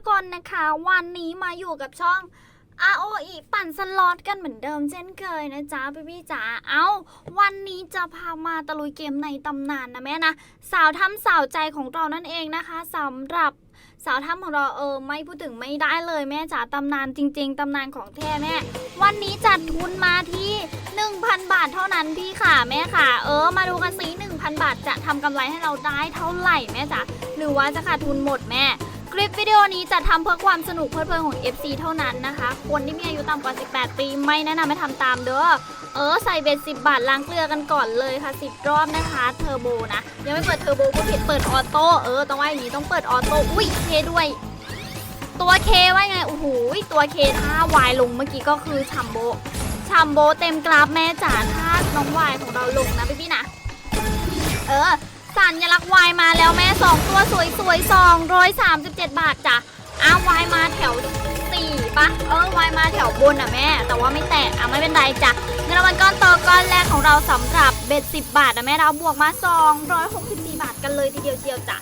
ทุกคนนะคะ วันนี้มาอยู่กับช่อง ROE ปั่นสล็อตกันเหมือนเดิมเช่นเคยนะจ๊ะพี่พี่จ๋าเอาวันนี้จะพามาตะลุยเกมในตำนานนะแม่นะ สาวทำสาวใจของเรานั่นเองนะคะสำหรับสาวทำของเราเออไม่พูดถึงไม่ได้เลยแม่จ๋าตำนานจริง ๆตำนานของแท้แม่ วันนี้จัดทุนมาที่ 1,000 บาทเท่านั้นพี่ค่ะแม่ค่ะ เออ มาดูกันสิ1,000 บาทจะทำกำไรให้เราได้เท่าไหร่แม่จ๋าหรือว่าจะขาดทุนหมดแม่ คลิปวิดีโอนี้จะทำเพื่อความสนุกเพลิดเพลินของ FC เท่านั้นนะคะ คนที่มีอายุต่ำกว่า 18 ปีไม่แนะนำให้ทำตามเด้อ เออใส่เบ็ด 10 บาทล้างเกลือกันก่อนเลยค่ะ 10 รอบนะคะเทอร์โบนะ ยังไม่เปิดเทอร์โบก็ผิดเปิดออโต้เออต้องว่าอย่างนี้ต้องเปิดออโต้อุ้ยเคด้วย ตัวเคว่าไงโอ้โหตัวเคถ้าวายลงเมื่อกี้ก็คือชัมโบชัมโบเต็มกราฟแม่จ๋าถ้าน้องวายของเราลงนะพี่พี่นะเออ สัญลักษณ์วายมาแล้วแม่สองตัวสวยสวยสองร้อยสามสิบเจ็ดบาทจ้ะอ้าววายมาแถวสี่ปะเออวายมาแถวบนอะแม่ แต่ว่าไม่แตกอะไม่เป็นไรจ้ะเงินรางวัลก้อนโตก้อนแรกของเราสำหรับเบ็ดสิบบาทนะแม่เราบวกมาสองร้อยหกสิบสี่บาทกันเลยทีเดียวเชียวจ้ะ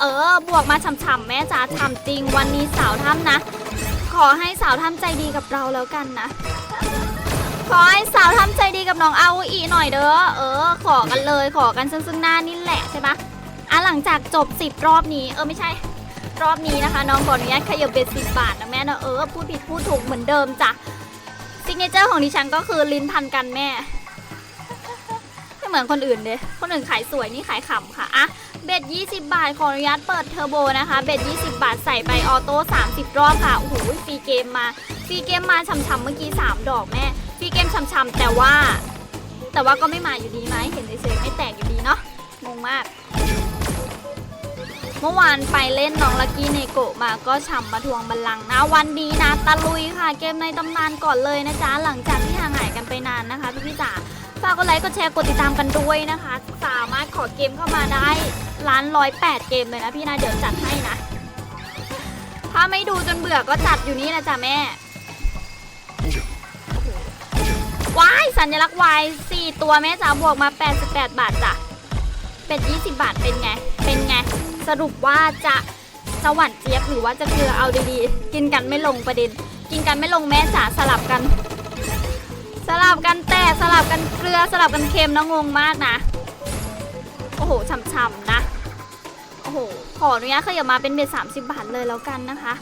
เออบวกมาฉ่ำๆแม่จ๋าฉ่ำจริงวันนี้สาวถ้ำนะ ขอให้สาวถ้ำใจดีกับเราแล้วกันนะ ขอให้สาวทำใจดีกับน้องอาอีหน่อยเด้อ เออ ขอกันเลย ขอกันซึ่งซึ่งหน้านี่แหละใช่ปะอะหลังจากจบ 10 รอบนี้ เออไม่ใช่ รอบนี้นะคะ น้องขออนุญาตขยับเบ็ดสิบาทนะแม่นะเออพูดผิดพูดถูกเหมือนเดิมจ้ะซิกเนเจอร์ของดิฉันก็คือลิ้นพันกันแม่ ไม่เหมือนคนอื่นเลยคนอื่นขายสวยนี่ขายขำค่ะอะเบ็ด20 บาท ขออนุญาตเปิดเทอร์โบนะคะ เบ็ด20 บาทใส่ไปออโต้30 รอบค่ะ โอ้โหฟรีเกมมา ฟรีเกมมาฉ่ำๆเมื่อกี้ 3 ดอกแม่ เกมช่ำๆแต่ว่า แต่ว่าก็ไม่มาอยู่ดีไหมเห็นเฉยๆไม่แตกอยู่ดีเนาะงงมาก เมื่อวานไปเล่นน้องลักกี้เนโกะมาก็ฉ่ำมาทวงบัลลังก์นะวันนี้นะตะลุยค่ะ เกมในตำนานก่อนเลยนะจ๊ะหลังจากที่ห่างหายกันไปนานนะคะพี่พี่จ๋าฝากกดไลค์กดแชร์กดติดตามกันด้วยนะคะ สามารถขอเกมเข้ามาได้ล้านร้อยแปดเกมเลยนะพี่นะเดี๋ยวจัดให้นะ ถ้าไม่ดูจนเบื่อก็จัดอยู่นี่นะจ๊ะแม่ วายสัญลักษณ์วาย4ตัวแม่จ๋าบวกมา 88 บาทจ้ะเป็ด20 บาทเป็นไง เป็นไง สรุปว่าจะสวรรค์เจี๊ยบหรือว่าจะเกลือเอาดีๆ กินกันไม่ลงประเด็น กินกันไม่ลงแม่จ๋าสลับกัน สลับกันแต่สลับกันเกลือสลับกันเค็มนะงงมากนะ โอ้โหช่ำๆนะ โอ้โหขออนุญาตขยับมาเป็นเบ็ด30 บาทเลยแล้วกันนะคะ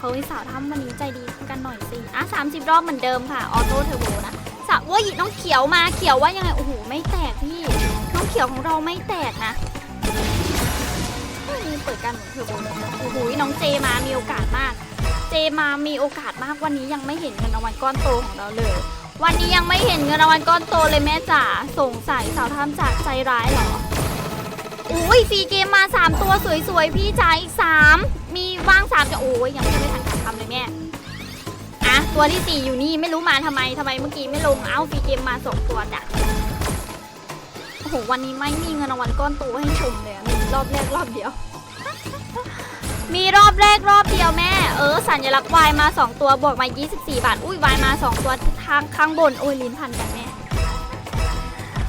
เฮ้ยสาวทำวันนี้ใจดีกันหน่อยสิ อะสามสิบรอบเหมือนเดิมค่ะ ออโต้เทอร์โบนะสาวเว้ยน้องเขียวมาเขียวว่ายังไง โอ้โห ไม่แตกพี่ น้องเขียวของเราไม่แตกนะเปิดกันเหมือนเทอร์โบเลยนะโอ้โหน้องเจมามีโอกาสมาก เจมามีโอกาสมากวันนี้ยังไม่เห็นเงินรางวัลก้อนโตของเราเลย วันนี้ยังไม่เห็นเงินรางวัลก้อนโตเลยแม่จ๋าสงสัยสาวทำจากใจร้ายเหรออุ้ยฟรีเกมมาสามตัวสวยๆ พี่จ๋าอีกสา มีว่างสามจะโอ้ยยังไม่ได้ทันทำเลยแม่อะตัวที่สี่อยู่นี่ไม่รู้มาทำไมทำไมเมื่อกี้ไม่ลงเอ้าฟรีเกมมาสองตัวจ้ะโอ้โหวันนี้ไม่มีเงินรางวัลก้อนโตให้ชมเลยมีรอบแรกรอบเดียว มีรอบแรกรอบเดียวแม่ เออ สัญลักษณ์วายมาสองตัวบวกมา 24 บาท อุ้ยวายมาสองตัวทางข้างบนโอ้ยลิ้นพันกันแม่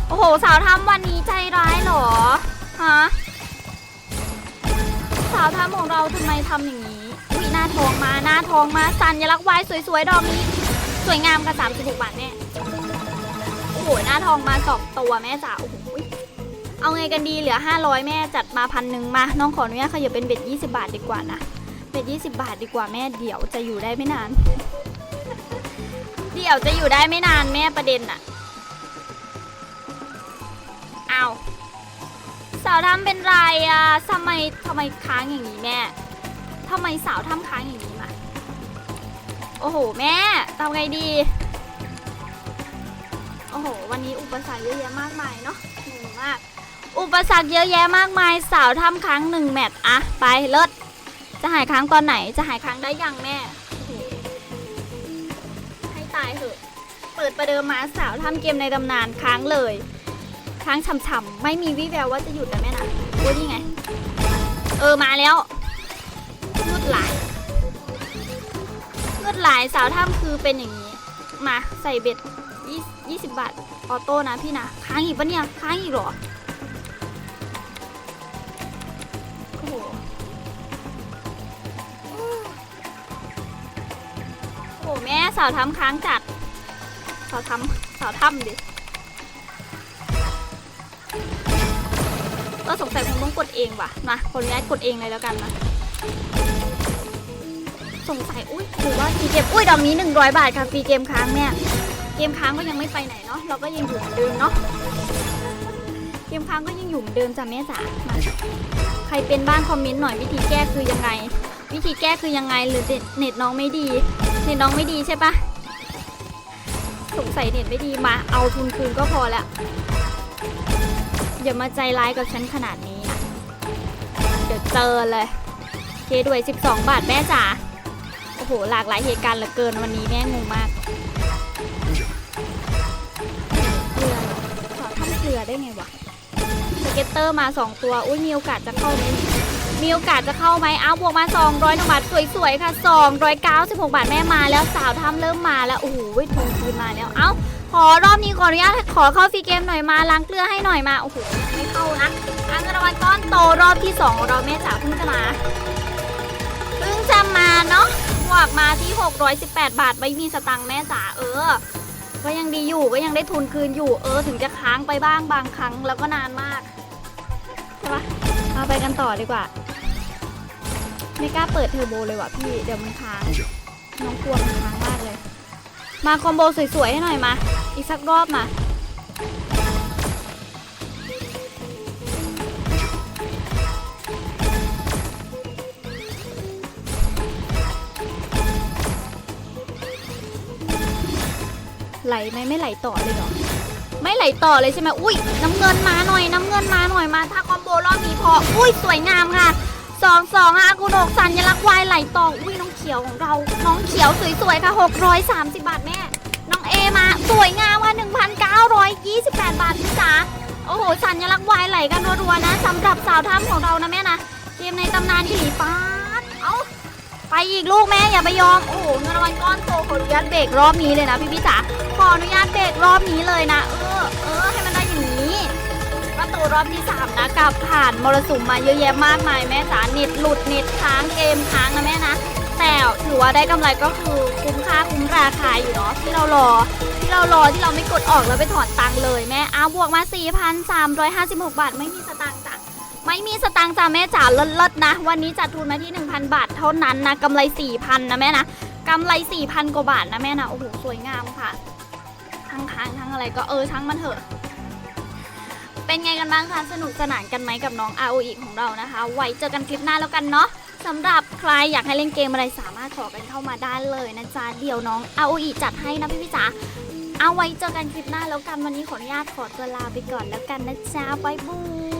โอ้โห สาวทำวันนี้ใจร้ายเหรอ ฮะ สาวทำของเราทำไมทำอย่างนี้อุ้ยหน้าทองมาหน้าทองมาสัญลักษณ์วายสวยๆดอกนี้ สวยงามกับ36บาทแม่โอ้โหหน้าทองมาสองตัวแม่จ๋าโอ้โหเอาไงกันดีเหลือ 500 แม่จัดมาพันหนึ่งมาน้องขออนุญาตขยับเป็นเบ็ด20 บาทดีกว่านะเบ็ด20 บาทดีกว่าแม่เดี๋ยวจะอยู่ได้ไม่นาน เดี๋ยวจะอยู่ได้ไม่นานแม่ประเด็นอะ ทำเป็นไรอะทำไมทำไมค้างอย่างนี้แม่ทำไมสาวทำค้างอย่างนี้มาโอ้โหแม่ทำไงดี โอ้โห วันนี้อุปสรรคเยอะแยะมากมายเนาะงงมาก อุปสรรคเยอะแยะมากมายสาวทำค้างหนึ่งแมตช์อะไปเลิศจะหายค้างตอนไหนจะหายค้างได้ยังแม่ให้ตายเถอะเปิดประเดิมมาสาวทำเกมในตำนานค้างเลย ค้างฉ่ำๆไม่มีวี่แววว่าจะหยุดเลยแม่นะโอ้ยนี่ไง เออมาแล้วเลืดหลาเลืดหลายสาวถ้ำคือเป็นอย่างนี้ มาใส่เบ็ดยี่สิบบาทออโต้นะพี่นะค้างอีกปะเนี่ยค้างอีกหรอโอ้โหโอ้แม่สาวทำค้างจัดสาวทำสาวทำดิ ก็สงสัยคงต้องกดเองว่ะมาขออนุญาตกดเองเลยแล้วกันนะสงสัยอุ้ยหรือว่าฟรีเกมอุ้ยดอกนี้ 100 บาทค่ะฟรีเกมค้างเนี่ยเกมค้างก็ยังไม่ไปไหนเนาะเราก็ยังอยู่เหมือนเดิมเนาะเกมค้างก็ยังอยู่เหมือนเดิมจ้ะแม่จ๋ามาใครเป็นบ้างคอมเมนต์หน่อยวิธีแก้คือยังไง วิธีแก้คือยังไงหรือเน็ตเน็ตน้องไม่ดีเน็ตน้องไม่ดีใช่ปะสงสัยเน็ตไม่ดีมาเอาทุนคืนก็พอแล้ว อย่ามาใจร้ายกับฉันขนาดนี้ เดี๋ยวเจอเลยเคด้วย 12 บาทแม่จ๋า โอ้โห หลากหลายเหตุการณ์เหลือเกินวันนี้แม่งงมากเกลือขอทำเกลือได้ไงวะสเก็ตเตอร์มา 2 ตัว อุ้ยมีโอกาสจะเข้าไห มีโอกาสจะเข้าไหมอ้าวบวกมา 200นบาทสวยๆค่ะ 296 บาทแม่มาแล้วสาวทำเริ่มมาแล้ว โอ้โหทุนคืนมาแล้ว เอ้า ขอรอบนี้ขออนุญาตขอเข้าฟรีเกมหน่อยมาล้างเกลือให้หน่อยมา โอ้โห ไม่เข้านะอันเงินรางวัลก้อนโตรอบที่สองเราแม่จ๋าเพิ่งจะมาเพิ่งจะมาเนาะบวกมาที่ 618 บาทไม่มีสตังค์แม่จ๋าเออ ก็ยังดีอยู่ก็ยังได้ทุนคืนอยู่เออถึงจะค้างไปบ้างบางครั้งแล้วก็นานมากใช่ปะเอาไปกันต่อดีกว่า ไม่กล้าเปิดเทอร์โบเลยว่ะพี่เดี๋ยวมันค้างน้องกลัวมันค้างมากเลย มาคอมโบสวยๆให้หน่อยมา อีกสักรอบมาไหลไหมไม่ไหลต่อเลยเหรอไม่ไหลต่อเลยใช่ไหมอุ้ยน้ำเงินมาหน่อยน้ำเงินมาหน่อยมาถ้าคอมโบรอบนี้พออุ้ยสวยงามค่ะ สองสองอากุโดกสัญลักษณ์วายไหลต่ออุ้ยน้องเขียวของเรา น้องเขียวสวยๆค่ะ630บาทแม่ น้องเอมาสวยงามค่ะ1,928บาทพี่จ๋าโอ้โหสัญลักษณ์วายไหลกันรัวๆนะสำหรับสาวถ้ำของเรานะแม่นะเกมในตำนานอีหลีปาเอาไปอีกลูกแม่อย่าไปยอมโอ้โหเงินรางวัลก้อนโตขออนุญาตเบรกรอบนี้เลยนะพี่พี่จ๋าขออนุญาตเบรกรอบนี้เลยนะเออเออ ก็โตรอบที่ 3 นะกับผ่านมรสุมมาเยอะแยะมากมายแม่จ๋าน็ตหลุดน็ตค้างเกมค้างนะแม่นะแต่ถือว่าได้กำไรก็คือคุ้มค่าคุ้มราคาอยู่เนาะที่เรารอ ที่เรารอที่เราไม่กดออกแล้วไปถอนตังค์เลยแม่อ้าวบวกมา 4,356 บาท ไม่มีสตางค์จ้ะไม่มีสตางค์จ้าแม่จ๋าเลิศๆนะ วันนี้จัดทุนมาที่ 1,000 บาทเท่านั้นนะกำไร 4,000 นะแม่นะกำไร 4,000 กว่าบาทนะแม่นะโอ้โหสวยงามค่ะทั้งค้างทั้งอะไรก็เออช่างมันเถอะ เป็นไงกันบ้างคะ สนุกสนานกันไหมกับน้อง ROE ของเรานะคะ ไว้เจอกันคลิปหน้าแล้วกันเนาะสำหรับใครอยากให้เล่นเกมอะไรสามารถขอกันเข้ามาได้เลยนะจ๊ะ เดี๋ยวน้อง ROE จัดให้นะพี่พี่จ๋าเอาไว้เจอกันคลิปหน้าแล้วกันวันนี้ขออนุญาตขอตัวลาไปก่อนแล้วกันนะจ๊ะบ๊ายบาย